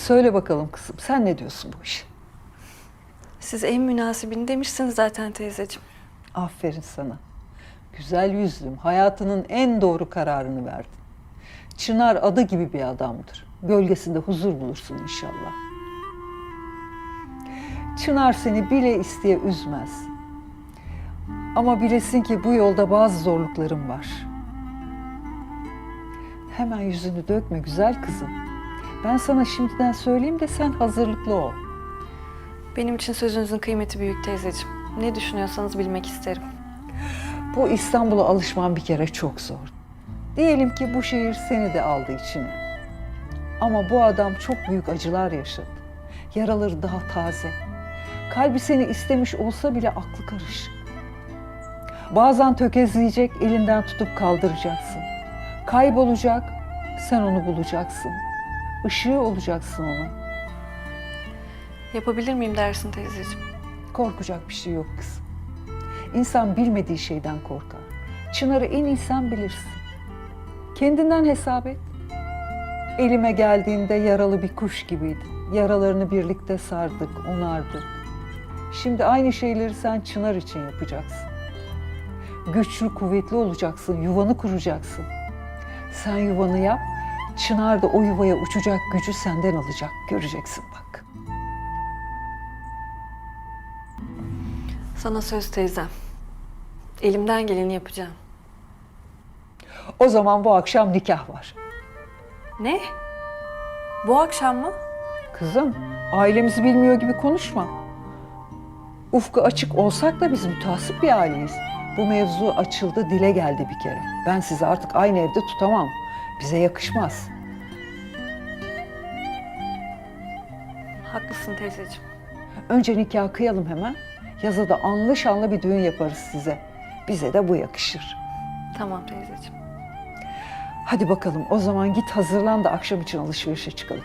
Söyle bakalım kızım sen ne diyorsun bu işe? Siz en münasibini demişsiniz zaten teyzeciğim. Aferin sana. Güzel yüzlüm, hayatının en doğru kararını verdin. Çınar adı gibi bir adamdır. Gölgesinde huzur bulursun inşallah. Çınar seni bile isteye üzmez. Ama bilesin ki bu yolda bazı zorluklarım var. Hemen yüzünü dökme güzel kızım. Ben sana şimdiden söyleyeyim de sen hazırlıklı ol. Benim için sözünüzün kıymeti büyük teyzeciğim. Ne düşünüyorsanız bilmek isterim. Bu İstanbul'a alışman bir kere çok zor. Diyelim ki bu şehir seni de aldı içine. Ama bu adam çok büyük acılar yaşadı. Yaraları daha taze. Kalbi seni istemiş olsa bile aklı karışık. Bazen tökezleyecek, elinden tutup kaldıracaksın. Kaybolacak, sen onu bulacaksın. Işığı olacaksın onun. Yapabilir miyim dersin teyzeciğim? Korkacak bir şey yok kızım. İnsan bilmediği şeyden korkar. Çınar'ı en iyi sen bilirsin. Kendinden hesap et. Elime geldiğinde yaralı bir kuş gibiydi. Yaralarını birlikte sardık, onardık. Şimdi aynı şeyleri sen Çınar için yapacaksın. Güçlü, kuvvetli olacaksın, yuvanı kuracaksın. Sen yuvanı yap, Çınar da o yuvaya uçacak gücü senden alacak. Göreceksin bak. Sana söz teyzem. Elimden geleni yapacağım. O zaman bu akşam nikah var. Ne? Bu akşam mı? Kızım, ailemizi bilmiyor gibi konuşma. Ufku açık olsak da biz mütasip bir aileyiz. Bu mevzu açıldı, dile geldi bir kere. Ben sizi artık aynı evde tutamam. Bize yakışmaz. Haklısın teyzeciğim. Önce nikah kıyalım hemen. Yaza da anlı şanlı bir düğün yaparız size. Bize de bu yakışır. Tamam teyzeciğim. Hadi bakalım o zaman git hazırlan da akşam için alışverişe çıkalım.